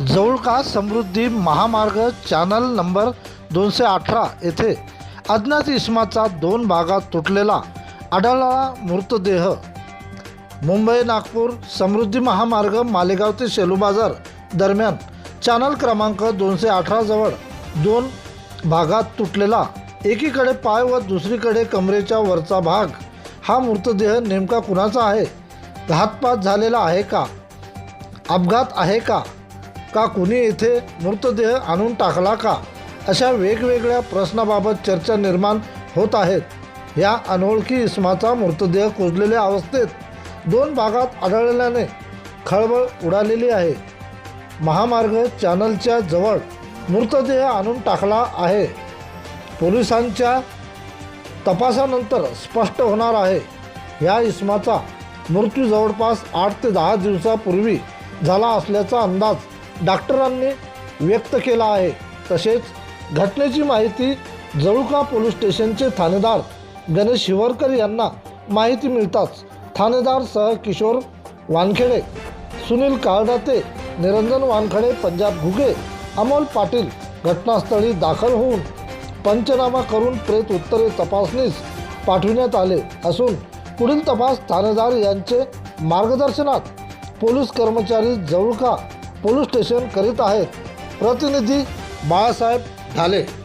जवळका समृद्धी महामार्ग channel number दोनशे अठरा येथे अज्ञात इसमाचा दोन भागात तुटलेला आढळला मृतदेह. मुंबई नागपूर समृद्धी महामार्ग मालेगाव ते शेलू बाजार दरम्यान चॅनल क्रमांक दोनशे अठराजवळ दोन भागात तुटलेला एकीकडे पाय व दुसरीकडे कमरेच्या वरचा भाग. हा मृतदेह नेमका कुणाचा आहे? घातपात झालेला आहे का? अपघात आहे का? का कुणी येथे मृतदेह आणून टाकला का? अशा वेगवेगळ्या प्रश्नाबाबत चर्चा निर्माण होत आहेत. या अनोळखी इसमाचा मृतदेह कुजलेल्या अवस्थेत दोन भागात आढळल्याने खळबळ उडालेली आहे. महामार्ग चॅनलच्या जवळ मृतदेह आणून टाकला आहे. पोलिसांच्या तपासानंतर स्पष्ट होणार आहे. या इसमाचा मृत्यू जवळपास आठ ते दहा दिवसापूर्वी झाला असल्याचा अंदाज डॉक्टरांनी व्यक्त केला आहे. तसेच घटनेची माहिती जळुका पोलीस स्टेशनचे ठाणेदार गणेश शिवरकर यांना माहिती मिळताच थानेदार सह किशोर वानखेडे सुनील काळदाते निरंजन वानखडे पंजाब घुगे अमोल पाटील घटनास्थळी दाखल होऊन पंचनामा करून प्रेत उत्तरे तपासणीस पाठविण्यात आले असून पुढील तपास ठाणेदार यांचे मार्गदर्शनात पोलीस कर्मचारी जवळका पोलीस स्टेशन करीत आहेत. प्रतिनिधी बाळासाहेब ढाले.